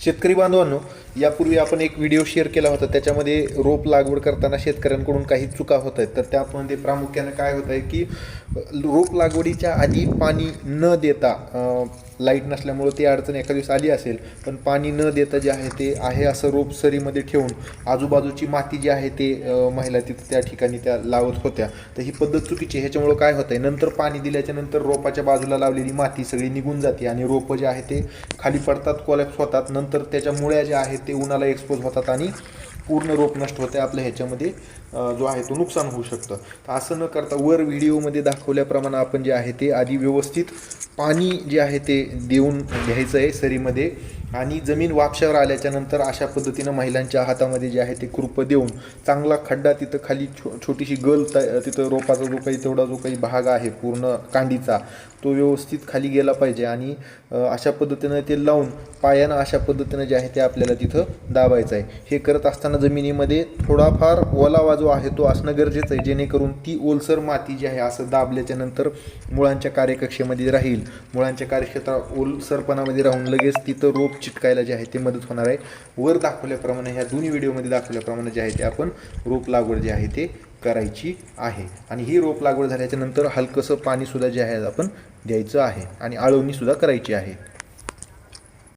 शेतकरी बांधवांनो यापूर्वी आपण एक व्हिडिओ शेअर केला होता. त्याच्यामध्ये रोप लागवड करताना शेतकऱ्यांकडून काही चुका होत आहेत. तर त्यामध्ये प्रामुख्याने काय होत आहे की रोप लागवडीच्या आधी पाणी न देता लाइट नसल्यामुळं ती अडचण एका दिवस आली असेल. पण पाणी न देता जे आहे ते आहे असं रोप सरीमध्ये ठेवून आजूबाजूची माती जी आहे ते महिला तिथं त्या ठिकाणी त्या लावत होत्या. तर ही पद्धत चुकीची आहे. ह्याच्यामुळं काय होतं आहे नंतर पाणी दिल्याच्या नंतर रोपाच्या बाजूला लावलेली माती सगळी निघून जाते आणि रोपं जे आहे ते खाली पडतात कोलॅप्स होतात. नंतर त्याच्या मुळ्या ज्या आहेत ते उन्हाला एक्सपोज होतात आणि पूर्ण रोप नष्ट होते आपल्या ह्याच्यामध्ये जो आहे तो नुकसान होऊ शकतं. तर असं न करता वर व्हिडिओमध्ये दाखवल्याप्रमाणे आपण जे आहे ते आधी व्यवस्थित पाणी जे आहे ते देऊन घ्यायचं आहे सरीमध्ये. आणि जमीन वापशावर आल्याच्यानंतर अशा पद्धतीनं महिलांच्या हातामध्ये जे आहे ते कृप देऊन चांगला खड्डा तिथं खाली छो छोटीशी गल त तिथं रोपाचा जो काही तेवढा जो काही भाग आहे पूर्ण कांडीचा तो व्यवस्थित खाली गेला पाहिजे आणि अशा पद्धतीनं ते लावून पायानं अशा पद्धतीनं जे आहे ते आपल्याला तिथं दाबायचं आहे. हे करत असताना जमिनीमध्ये थोडाफार ओलावा जो आहे तो असणं गरजेचं आहे जेणेकरून ती ओलसर माती जी आहे असं दाबल्याच्या नंतर मुळांच्या कार्यकक्षेमध्ये राहील. मुळांच्या कार्यक्षेत्रात ओलसरपणामध्ये राहून लगेच तिथं रोप चिटकायला जे आहे ते मदत होणार आहे. वर दाखवल्याप्रमाणे ह्या दोन्ही व्हिडिओमध्ये दाखवल्याप्रमाणे जे आहे ते आपण रोप लागवड जे आहे ते करायची आहे. आणि ही रोप लागवड झाल्याच्यानंतर हलकंसं पाणीसुद्धा जे आहे आपण द्यायचं आहे. आणि आळवणीसुद्धा करायची आहे.